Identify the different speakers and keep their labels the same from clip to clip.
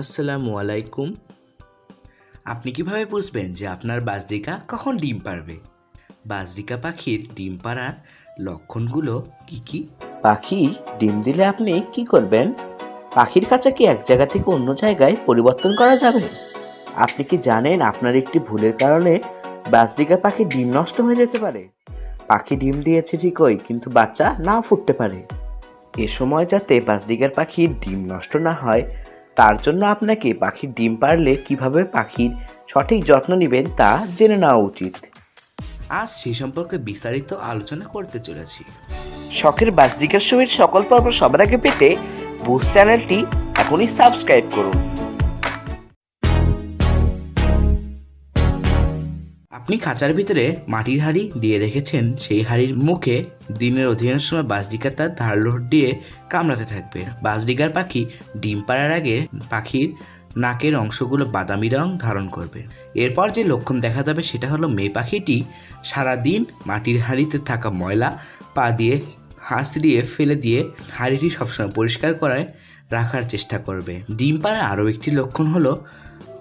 Speaker 1: আসসালামু আলাইকুম। আপনি কীভাবে বুঝবেন যে আপনার বাজরিকা কখন ডিম পারবে? বাজরিকা পাখির ডিম পাড়ার লক্ষণগুলো কি কি?
Speaker 2: পাখি ডিম দিলে আপনি কি করবেন? পাখির কাছে কি এক জায়গা থেকে অন্য জায়গায় পরিবর্তন করা যাবে? আপনি কি জানেন আপনার একটি ভুলের কারণে বাজরিকা পাখির ডিম নষ্ট হয়ে যেতে পারে? পাখি ডিম দিয়েছে ঠিকই, কিন্তু বাচ্চা না ফুটতে পারে। এ সময় যাতে বাজরিকার পাখির ডিম নষ্ট না হয় তার জন্য আপনাকে পাখির ডিম পারলে কীভাবে পাখির সঠিক যত্ন নেবেন তা জেনে নেওয়া উচিত।
Speaker 1: আজ সে সম্পর্কে বিস্তারিত আলোচনা করতে চলেছি।
Speaker 2: শখের বাজরিকার শোয়ের সকল পর্ব সবার আগে পেতে বুস চ্যানেলটি এখনই সাবস্ক্রাইব করুন।
Speaker 1: আপনি খাঁচার ভিতরে মাটির হাঁড়ি দিয়ে রেখেছেন, সেই হাঁড়ির মুখে দিনের অধিকাংশ সময় বাজরিকা তার ধারালো দিয়ে কামড়াতে থাকবে। বাজরিকার পাখি ডিম পাড়ার আগে পাখির নাকের অংশগুলো বাদামি রং ধারণ করবে। এরপর যে লক্ষণ দেখা যাবে সেটা হলো মেয়ে পাখিটি সারাদিন মাটির হাঁড়িতে থাকা ময়লা পা দিয়ে হাঁসড়িয়ে ফেলে দিয়ে হাঁড়িটি সবসময় পরিষ্কার করায় রাখার চেষ্টা করবে। ডিম পাড়ার আরও একটি লক্ষণ হলো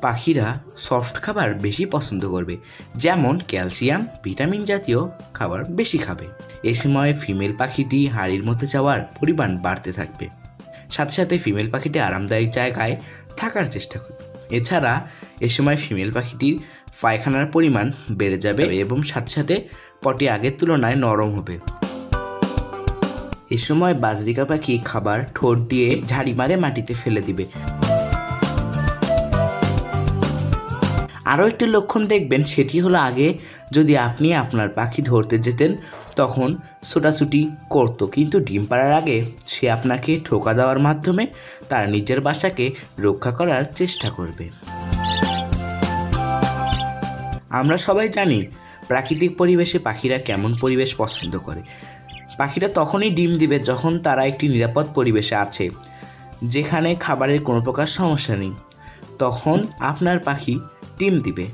Speaker 1: পাখিরা সফট খাবার বেশি পছন্দ করবে, যেমন ক্যালসিয়াম, ভিটামিন জাতীয় খাবার বেশি খাবে। এ সময় ফিমেল পাখিটি হাড়ির মধ্যে যাওয়ার পরিমাণ বাড়তে থাকবে। সাথে সাথে ফিমেল পাখিটি আরামদায়ক জায়গায় থাকার চেষ্টা করবে। এছাড়া এ সময় ফিমেল পাখিটির পায়খানার পরিমাণ বেড়ে যাবে এবং সাথে সাথে পটি আগের তুলনায় নরম হবে। এ সময় বাজরিকা পাখি খাবার ঠোঁট দিয়ে ঝাড়ি মারে মাটিতে ফেলে দিবে। আরও একটি লক্ষণ দেখবেন, সেটি হলো আগে যদি আপনি আপনার পাখি ধরতে যেতেন, তখন ছোটাছুটি করতো। কিন্তু ডিম পাড়ার আগে সে আপনাকে ঠোকা দেওয়ার মাধ্যমে তার নিজের বাসাকে রক্ষা করার চেষ্টা করবে। আমরা সবাই জানি প্রাকৃতিক পরিবেশে পাখিরা কেমন পরিবেশ পছন্দ করে। পাখিরা তখনই ডিম দিবে যখন তারা একটি নিরাপদ পরিবেশে আছে, যেখানে খাবারের কোনো প্রকার সমস্যা নেই। তখন আপনার পাখি ডিম দিবে।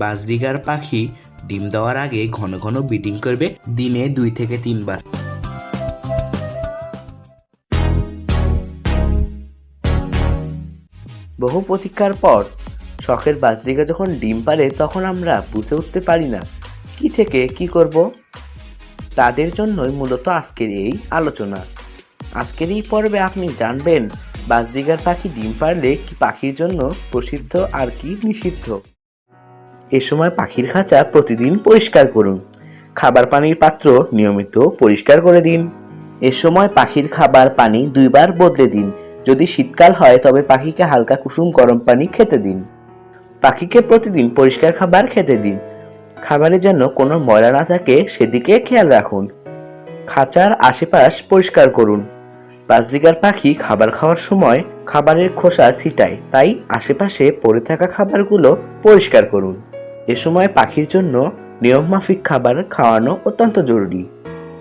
Speaker 1: বাজরিগার পাখি ডিম দেওয়ার আগে ঘন ঘন বিডিং করবে দিনে দুই থেকে তিনবার।
Speaker 2: বহু প্রতীক্ষার পর শখের বাজরিকা যখন ডিম পারে তখন আমরা বুঝে উঠতে পারি না, কি থেকে কি করব? তাদের জন্যই মূলত আজকের এই আলোচনা। আজকের এই পর্বে আপনি জানবেন বাজরিগার পাখি ডিম পারলে কি পাখির জন্য প্রসিদ্ধ আর কি নিষিদ্ধ? এ সময় পাখির খাঁচা প্রতিদিন পরিষ্কার করুন। খাবার পানির পাত্র নিয়মিত পরিষ্কার করে দিন। এ সময় পাখির খাবার পানি দুইবার বদলে দিন। যদি শীতকাল হয়, তবে পাখিকে হালকা কুসুম গরম পানি খেতে দিন। পাখিকে প্রতিদিন পরিষ্কার খাবার খেতে দিন। খাবারে যেন কোনো ময়লা না থাকে, সেদিকে খেয়াল রাখুন। খাঁচার আশেপাশ পরিষ্কার করুন। বাজরিকার পাখি খাবার খাওয়ার সময় খাবারের খোসা ছিটায়, তাই আশেপাশে পড়ে থাকা খাবারগুলো পরিষ্কার করুন। এ সময় পাখির জন্য নিয়মমাফিক খাবার খাওয়ানো অত্যন্ত জরুরি।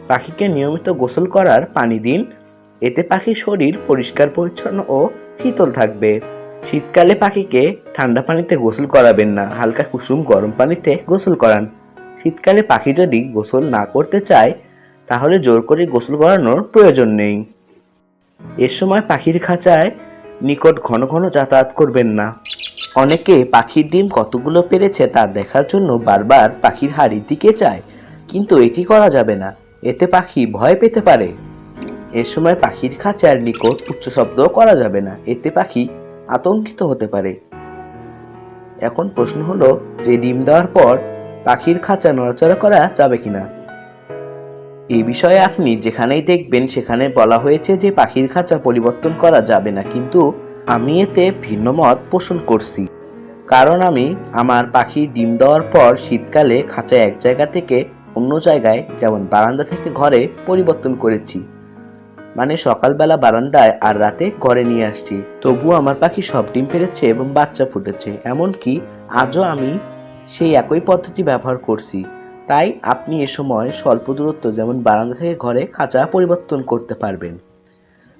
Speaker 2: পাখিকে নিয়মিত গোসল করার পানি দিন, এতে পাখির শরীর পরিষ্কার, পরিচ্ছন্ন ও শীতল থাকবে। শীতকালে পাখিকে ঠান্ডা পানিতে গোসল করাবেন না, হালকা কুসুম গরম পানিতে গোসল করান। শীতকালে পাখি যদি গোসল না করতে চায়, তাহলে জোর করে গোসল করানোর প্রয়োজন নেই। এর সময় পাখির খাঁচায় নিকট ঘন ঘন যাতায়াত করবেন না। অনেকে পাখির ডিম কতগুলো পেরেছে তা দেখার জন্য বারবার পাখির হাড়ির দিকে চায় কিন্তু এটি করা যাবে না। এতে পাখি ভয় পেতে পারে। এ সময় পাখির খাঁচার নিকট উচ্চ শব্দ করা যাবে না। এতে পাখি আতঙ্কিত হতে পারে। এখন প্রশ্ন হলো, যে ডিম দেওয়ার পর পাখির খাঁচা নড়াচড়া করা যাবে কিনা? এই বিষয়ে আপনি যেখানেই দেখবেন সেখানে বলা হয়েছে যে পাখির খাঁচা পরিবর্তন করা যাবে না, কিন্তু আমি এতে ভিন্ন মত পোষণ করছি। কারণ আমি আমার পাখি ডিম দেওয়ার পর শীতকালে খাঁচা এক জায়গা থেকে অন্য জায়গায়, যেমন বারান্দা থেকে ঘরে, পরিবর্তন করেছি। মানে সকালবেলা বারান্দায় আর রাতে ঘরে নিয়ে আসছি। তবুও আমার পাখি সব ডিম পেরেছে এবং বাচ্চা ফুটেছে। এমনকি আজও আমি সেই একই পদ্ধতি ব্যবহার করছি। তাই আপনি এ সময় স্বল্প দূরত্ব যেমন বারান্দা থেকে ঘরে খাঁচা পরিবর্তন করতে পারবেন।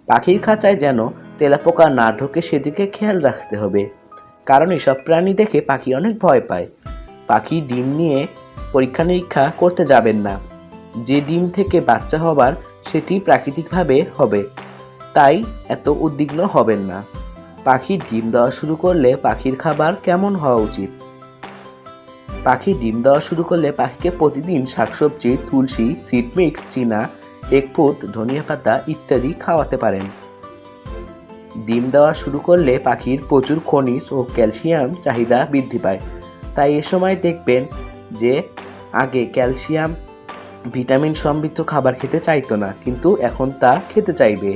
Speaker 2: পাখির খাঁচায় যেন তেলাপোকা না ঢোকে সেদিকে খেয়াল রাখতে হবে। কারণ এসব প্রাণী দেখে পাখি অনেক ভয় পায়। পাখি ডিম নিয়ে পরীক্ষা নিরীক্ষা করতে যাবেন না। যে ডিম থেকে বাচ্চা হবার সেটি প্রাকৃতিকভাবে হবে। তাই এত উদ্বিগ্ন হবেন না। পাখি ডিম দেওয়া শুরু করলে পাখির খাবার কেমন হওয়া উচিত? পাখি ডিম দেওয়া শুরু করলে পাখিকে প্রতিদিন শাকসবজি, তুলসী সিড মিক্স চীনা এগফুট ধনিয়া পাতা ইত্যাদি খাওয়াতে পারেন। ডিম দেওয়া শুরু করলে পাখির প্রচুর খনিজ ও ক্যালসিয়াম চাহিদা বৃদ্ধি পায়। তাই এ সময় দেখবেন যে আগে ক্যালসিয়াম, ভিটামিন সমৃদ্ধ খাবার খেতে চাইতো না, কিন্তু এখন তা খেতে চাইবে।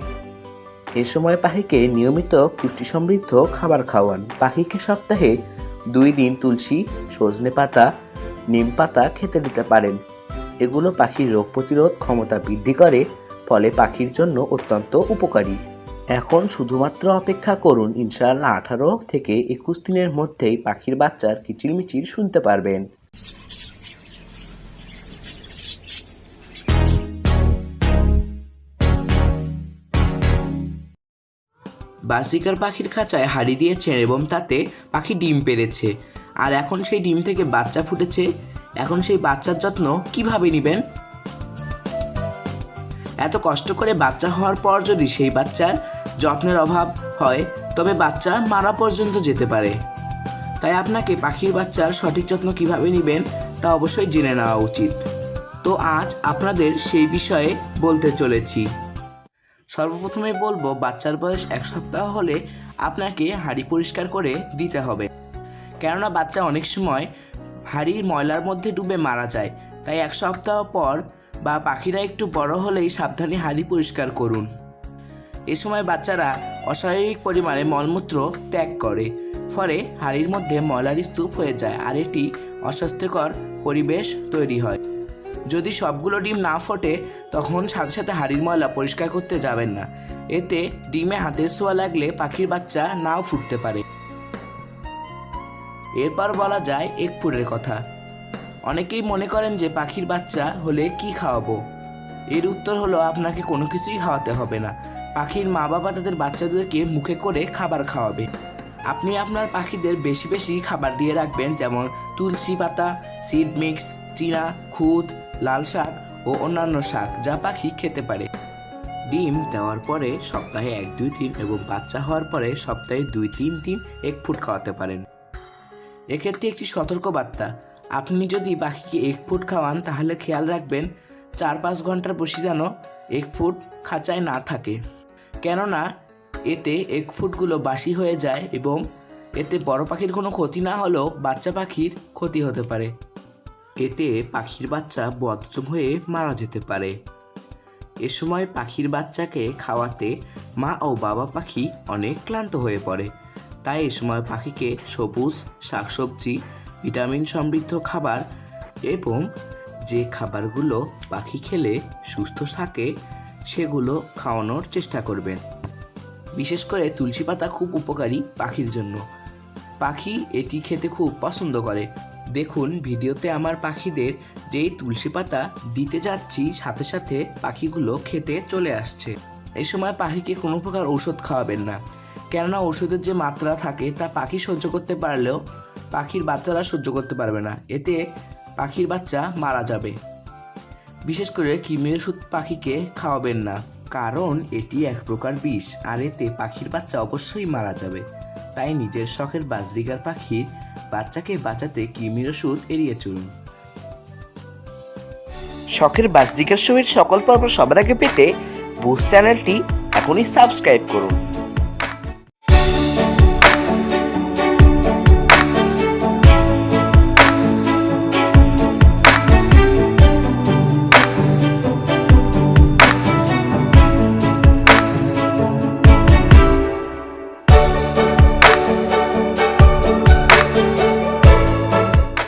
Speaker 2: এ সময় পাখিকে নিয়মিত পুষ্টি সমৃদ্ধ খাবার খাওয়ান। পাখিকে সপ্তাহে দুই দিন তুলসী, সজনে পাতা, নিম পাতা খেতে দিতে পারেন। এগুলো পাখির রোগ প্রতিরোধ ক্ষমতা বৃদ্ধি করে, ফলে পাখির জন্য অত্যন্ত উপকারী। এখন শুধুমাত্র অপেক্ষা করুন, ইনশাআল্লাহ আঠারো থেকে একুশ দিনের মধ্যেই পাখির বাচ্চার কিচিরমিচির শুনতে পারবেন।
Speaker 1: বাসিকার পাখির খাঁচায় হাড়ি দিয়েছেন এবং তাতে পাখি ডিম পেড়েছে। আর এখন সেই ডিম থেকে বাচ্চা ফুটেছে। এখন সেই বাচ্চার যত্ন কীভাবে নেবেন? এত কষ্ট করে বাচ্চা হওয়ার পর যদি সেই বাচ্চার যত্নের অভাব হয়, তবে বাচ্চা মারা পর্যন্ত যেতে পারে। তাই আপনাকে পাখির বাচ্চার সঠিক যত্ন কীভাবে নেবেন, তা অবশ্যই জেনে নেওয়া উচিত। তো আজ আপনাদের সেই বিষয়ে বলতে চলেছি। সর্বপ্রথমে বলব, বাচ্চার বয়স এক সপ্তাহ হলে আপনাকে হাঁড়ি পরিষ্কার করে দিতে হবে। কেননা বাচ্চা অনেক সময় হাঁড়ির ময়লার মধ্যে ডুবে মারা যায়। তাই এক সপ্তাহ পর বা পাখিরা একটু বড় হলেই সাবধানে হাঁড়ি পরিষ্কার করুন। এ সময় বাচ্চারা অস্বাভাবিক পরিমাণে মলমূত্র ত্যাগ করে, ফলে হাড়ির মধ্যে ময়লার স্তূপ হয়ে যায় আর এটি অস্বাস্থ্যকর পরিবেশ তৈরি হয়। যদি সবগুলো ডিম না ফোটে, তখন সাথে সাথে হাড়ির ময়লা পরিষ্কার করতে যাবেন না। এতে ডিমে হাতের ছোঁয়া লাগলে পাখির বাচ্চা নাও ফুটতে পারে। এরপর বলা যায় এক ফুটের কথা। অনেকেই মনে করেন যে পাখির বাচ্চা হলে কি খাওয়াবো? এর উত্তর হলো, আপনাকে কোনো কিছুই খাওয়াতে হবে না। পাখির মা বাবা তাদের বাচ্চাদেরকে মুখে করে খাবার খাওয়াবে। আপনি আপনার পাখিদের বেশি বেশি খাবার দিয়ে রাখবেন, যেমন তুলসী পাতা সিড মিক্স চীনা, খুদ লাল শাক ও অন্যান্য শাক যা পাখি খেতে পারে। ডিম দেওয়ার পরে সপ্তাহে এক, দুই দিন এবং বাচ্চা হওয়ার পরে সপ্তাহে দুই, তিন দিন এক ফুট খাওয়াতে পারেন। এক্ষেত্রে একটি সতর্ক বার্তা, আপনি যদি পাখিকে এক ফুট খাওয়ান তাহলে খেয়াল রাখবেন, চার, পাঁচ ঘণ্টার বেশি যেন এক ফুট খাঁচায় না থাকে। কেননা, এতে এক ফুটগুলো বাসি হয়ে যায় এবং এতে বড় পাখির কোনো ক্ষতি না হলেও বাচ্চা পাখির ক্ষতি হতে পারে। এতে পাখির বাচ্চা বদজম হয়ে মারা যেতে পারে। এ সময় পাখির বাচ্চাকে খাওয়াতে মা ও বাবা পাখি অনেক ক্লান্ত হয়ে পড়ে। তাই এ সময় পাখিকে সবুজ শাকসবজি, ভিটামিন সমৃদ্ধ খাবার এবং যে খাবারগুলো পাখি খেলে সুস্থ থাকে, সেগুলো খাওয়ানোর চেষ্টা করবেন। বিশেষ করে তুলসী পাতা খুব উপকারী পাখির জন্য। পাখি এটি খেতে খুব পছন্দ করে। দেখুন ভিডিওতে আমার পাখিদের যেই তুলসী পাতা দিতে যাচ্ছি, সাথে সাথে পাখিগুলো খেতে চলে আসছে। এই সময় পাখিকে কোনো প্রকার ঔষধ খাওয়াবেন না। কেননা ওষুধের যে মাত্রা থাকে, তা পাখি সহ্য করতে পারলেও পাখির বাচ্চারা সহ্য করতে পারবে না। এতে পাখির বাচ্চা মারা যাবে। বিশেষ করে কৃমির ওষুধ পাখিকে খাওয়াবেন না। কারণ এটি এক প্রকার বিষ, আর এতে পাখির বাচ্চা অবশ্যই মারা যাবে। তাই নিজের শখের বাজরিগার পাখির বাচ্চাকে বাঁচাতে কৃমির ওষুধ এড়িয়ে চলুন।
Speaker 2: শখের বাজরিগার শোয়ের সকল পর্ব সবার আগে পেতে বুস চ্যানেলটি এখনই সাবস্ক্রাইব করুন।